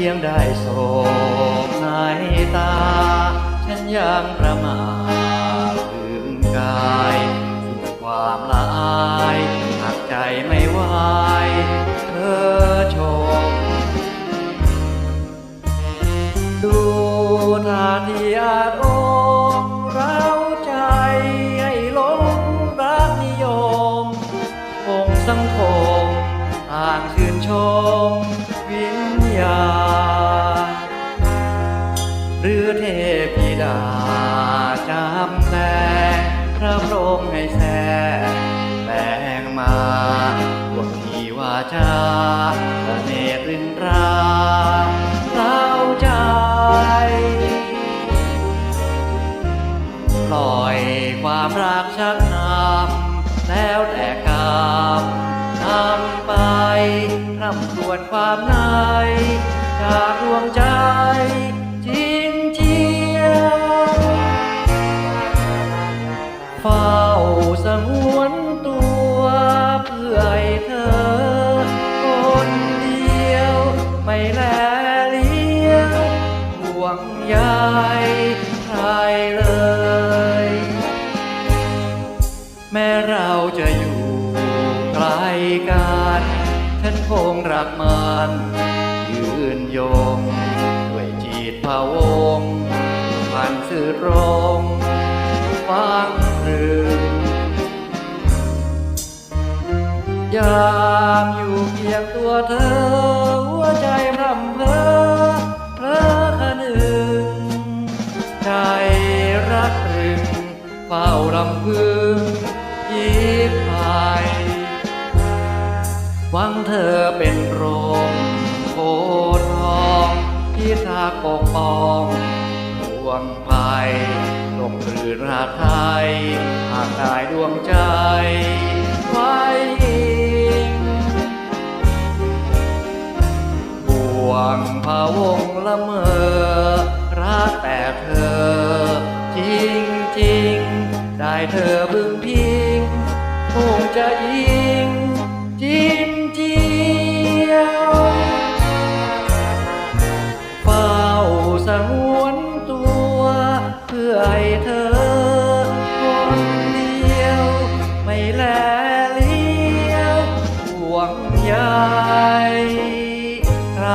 พียงได้โศกในตา ฉันยังประมาทลืมกายสิ้นความละอายหากใจไม่ไหวเธอชม ดูท่าทีอาจองเราใจให้หลงรักนิยมองสังคม ต่างชื่นชมวิญญาณหรือเทพีดาจำแต่พระพรหมให้แท้แปลงมาดวงที่ว่าจาเสน่ห์รินราเล้าใจปล่อยความรักชักนำแล้วแต่กรรม ร่ำครวญความในจากดวงใจจริงเจียวเฝ้าสงวนตัวเพื่อให้เธอ คนเดียวไม่แลเลี้ยวห่วงใยใครเลย แม้เราจะอยู่ไกลกัน ฉันคงรักมันยืนยง ด้วยจิตพะวงพันสื่อตรงฟังครึงยามอยู่เพียงตัวเธอ หัวใจรำเพอเพลอคะนึงใจรักรึงเฝ้ารำพึงยิบหายห วังเธอเป็นโรงโพทองที่ทาปกป้องห่วงภัยลงหรือราไทยหากได้ดวงใจไว้อิงห่วงพะวงละเมอรักแต่เธอ จริงจริงได้เธอบึงพิงคงจะยิง แลเลี้ยวห่วงใยใคร